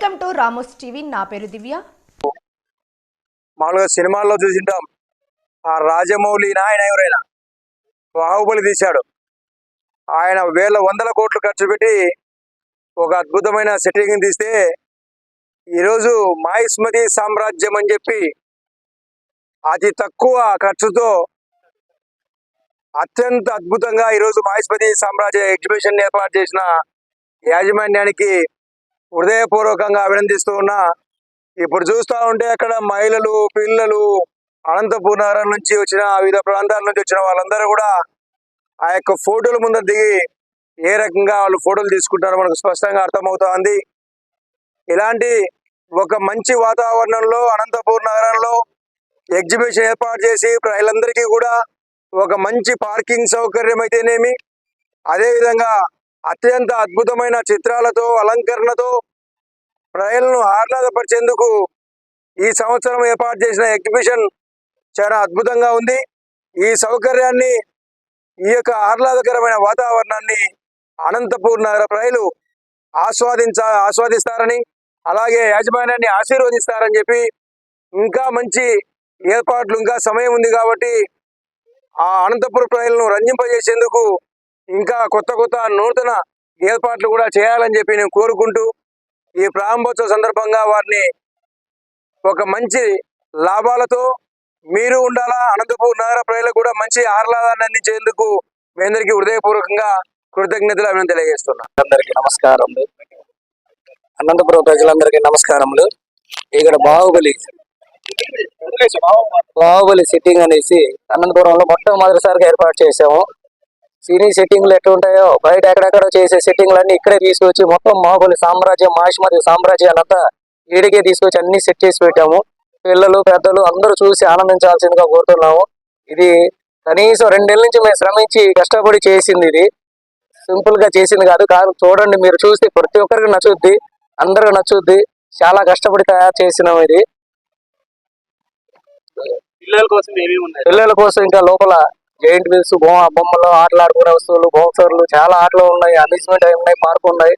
Welcome to Ramos TV. నా పేరు దివ్య. మామూలుగా సినిమాల్లో చూసింటాం. ఆ రాజమౌళి నాయన ఎవరైనా బాహుబలి తీశాడు. ఆయన వేల వందల కోట్లు ఖర్చు పెట్టి ఒక అద్భుతమైన సెట్టింగ్ తీస్తే ఈరోజు మాయిస్మతి సామ్రాజ్యం అని చెప్పి అతి తక్కువ ఖర్చుతో అత్యంత అద్భుతంగా ఈరోజు మాయిస్మతి సామ్రాజ్య ఎగ్జిబిషన్ ఏర్పాటు చేసిన యాజమాన్యానికి హృదయపూర్వకంగా అభినందిస్తూ ఉన్నా ఇప్పుడు చూస్తా ఉంటే అక్కడ మహిళలు పిల్లలు అనంతపూర్ నగరం నుంచి వచ్చిన వివిధ ప్రాంతాల నుంచి వచ్చిన వాళ్ళందరూ కూడా ఆ యొక్క ఫోటోల ముందర దిగి ఏ రకంగా వాళ్ళు ఫోటోలు తీసుకుంటారో మనకు స్పష్టంగా అర్థమవుతోంది. ఇలాంటి ఒక మంచి వాతావరణంలో అనంతపూర్ నగరంలో ఎగ్జిబిషన్ ఏర్పాటు చేసి ప్రజలందరికీ కూడా ఒక మంచి పార్కింగ్ సౌకర్యం అయితేనేమి అదేవిధంగా అత్యంత అద్భుతమైన చిత్రాలతో అలంకరణతో ప్రజలను ఆహ్లాదపరిచేందుకు ఈ సంవత్సరం ఏర్పాటు చేసిన ఎగ్జిబిషన్ చాలా అద్భుతంగా ఉంది. ఈ సౌకర్యాన్ని ఈ యొక్క ఆహ్లాదకరమైన వాతావరణాన్ని అనంతపూర్ నగర ప్రజలు ఆస్వాదించ ఆస్వాదిస్తారని అలాగే యాజమాన్యాన్ని ఆశీర్వదిస్తారని చెప్పి ఇంకా మంచి ఏర్పాట్లు ఇంకా సమయం ఉంది కాబట్టి ఆ అనంతపురం ప్రజలను రంజింపజేసేందుకు ఇంకా కొత్త కొత్త నూతన ఏర్పాట్లు కూడా చేయాలని చెప్పి నేను కోరుకుంటూ ఈ ప్రారంభోత్సవ సందర్భంగా వారిని ఒక మంచి లాభాలతో మీరు ఉండాలా? అనంతపూర్ నగర ప్రజలకు కూడా మంచి ఆహ్లాదాన్ని అందించేందుకు మీ అందరికీ హృదయపూర్వకంగా కృతజ్ఞతలు అభినందన తెలియజేస్తున్నా. అందరికీ నమస్కారములు అనంతపురం ప్రజలందరికీ నమస్కారములు. ఇక్కడ బాహుబలి బాహుబలి సిట్టింగ్ అనేసి అనంతపురంలో మొట్టమొదటిసారిగా ఏర్పాటు చేసాము సినీ సెట్టింగ్లు ఎట్లా ఉంటాయో బయట ఎక్కడెక్కడ చేసే సెట్టింగ్లన్నీ ఇక్కడే తీసుకొచ్చి మొత్తం బాహుబలి సామ్రాజ్యం మాహిష్మతి సామ్రాజ్యాన్ని అంతా ఈడికే తీసుకొచ్చి అన్ని సెట్ చేసి పెట్టాము. పిల్లలు పెద్దలు అందరూ చూసి ఆనందించాల్సిందిగా కోరుతున్నాము. ఇది కనీసం రెండేళ్ళ నుంచి మేము శ్రమించి కష్టపడి చేసింది ఇది. సింపుల్గా చేసింది కాదు కాదు చూడండి మీరు చూస్తే ప్రతి ఒక్కరికి నచ్చుద్ది అందరికి నచ్చుద్ది. చాలా కష్టపడి తయారు చేసినాం ఇది. పిల్లల కోసం పిల్లల కోసం ఇంకా లోపల జైంట్ వీల్స్ బొమ్మలు ఆటలు ఆడుకునే వస్తువులు బౌన్సర్లు చాలా ఆటలు ఉన్నాయి అమ్యూజ్మెంట్ ఉన్నాయి పార్క్ ఉన్నాయి.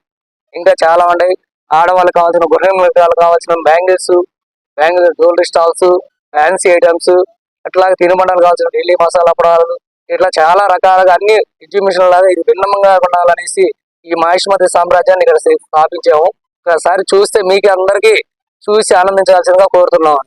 ఇంకా చాలా ఉన్నాయి ఆడవాళ్ళకి కావాల్సిన గుర్రం మిగతాలు కావాల్సిన bangles bangles jewellery stalls fancy items అట్లాగే తినుబండాలు కావాల్సిన ఢిల్లీ మసాలా పడాలు ఇట్లా చాలా రకాలుగా అన్ని ఎగ్జిబిషన్ లాగా ఇది భిన్నంగా ఉండాలనేసి ఈ మహేష్మతి సామ్రాజ్యాన్ని ఇక్కడ స్థాపించాము. ఒకసారి చూస్తే మీకు అందరికీ చూసి ఆనందించాల్సిందిగా కోరుతున్నాం.